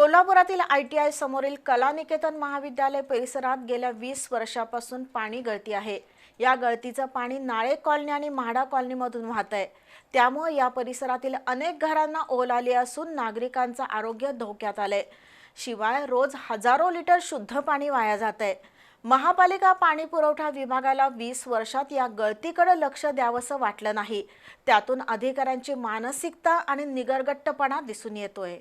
कोल्हापुरातील I T I समोरील कलानिकेतन महाविद्यालय परिसरात गेल्या वीस वर्षापासून पाणी गळती आहे. या गळतीचं पाणी नाळे कॉलनी आणि म्हाडा कॉलनीमधून वाहत आहे त्यामुळे या परिसरातील अनेक घरांना ओल आली असून नागरिकांचं आरोग्य धोक्यात आलंय. शिवाय रोज हजारो लिटर शुद्ध पाणी वाया जात आहे महापालिका पाणी पुरवठा विभागाला वीस वर्षात या गळतीकडे लक्ष द्यावंसं वाटलं नाही. त्यातून अधिकाऱ्यांची मानसिकता आणि निगरगट्टपणा दिसून येतोय.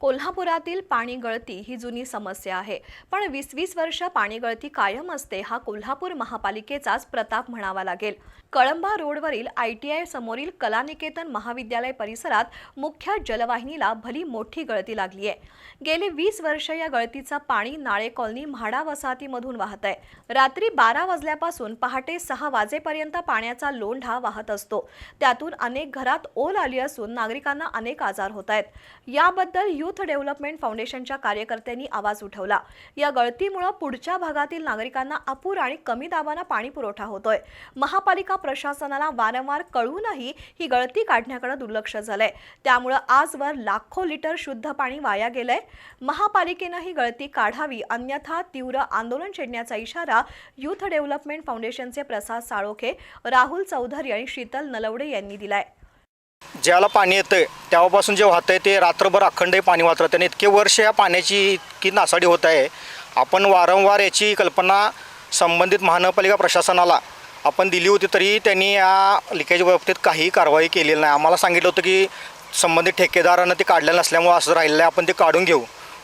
कोल्हापुरातील पाणी गळती ही जुनी समस्या आहे. पण वीस वीस वर्ष पाणी गळती कायम असते हा कोल्हापूर महापालिकेचाच प्रताप म्हणावा लागेल. कळंबा रोडवरील आय टी आय समोरील कलानिकेतन महाविद्यालय परिसरात मुख्य जलवाहिनीला भली मोठी गळती लागली आहे गेली वीस वर्ष या गळतीचं पाणी नाळे कॉलनी म्हाडा वसाहतीमधून वाहत आहे. रात्री बारा वाजल्यापासून पहाटे सहा वाजेपर्यंत पाण्याचा लोंढा वाहत असतो. त्यातून अनेक घरात ओल आली असून नागरिकांना अनेक आजार होत आहेत. याबद्दल युथ डेव्हलपमेंट फाउंडेशनच्या कार्यकर्त्यांनी आवाज उठवला. या गळतीमुळे पुढच्या भागातील नागरिकांना अपुर आणि कमी दाबानं पाणी पुरवठा होतोय. महापालिका प्रशासनाला वारंवार कळूनही ही गळती काढण्याकडे दुर्लक्ष झालंय. त्यामुळं आजवर लाखो लिटर शुद्ध पाणी वाया गेलंय. महापालिकेनं ही गळती काढावी अन्यथा तीव्र आंदोलन छेडण्याचा इशारा युथ डेव्हलपमेंट फाउंडेशनचे प्रसाद साळोखे राहुल चौधरी आणि शीतल नलवडे यांनी दिलाय. ज्याला पाणी येतं तेव्हापासून जे वाहतं आहे ते रात्रभर अखंडही पाणी वाहत. राहतं आणि इतके वर्ष या पाण्याची इतकी नासाडी होत आहे. आपण वारंवार याची कल्पना संबंधित महानगरपालिका प्रशासनाला आपण दिली होती तरी त्यांनी या लिकेज बाबतीत काहीही कारवाई केलेली नाही. आम्हाला सांगितलं होतं की संबंधित ठेकेदारानं ते काढलेलं नसल्यामुळं असं राहिलेलं आहे आपण ते काढून घेऊ.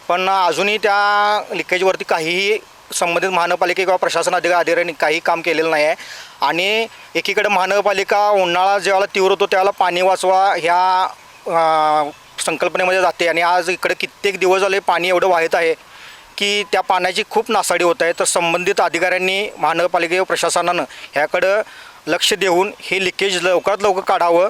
पण अजूनही त्या लिकेजवरती काहीही संबंधित महानगरपालिका किंवा प्रशासन अधिका अधिकाऱ्यांनी काही काम केलेलं नाही आहे. आणि एकीकडे महानगरपालिका उन्हाळा जेव्हा तीव्र होतो त्यावेळेला पाणी वाचवा ह्या संकल्पनेमध्ये जाते. आणि आज इकडे कित्येक दिवस झाले पाणी एवढं वाहत आहे की त्या पाण्याची खूप नासाडी होत आहे. तर संबंधित अधिकाऱ्यांनी महानगरपालिके व प्रशासनानं ह्याकडं लक्ष देऊन हे लिकेज लवकरात लवकर काढावं.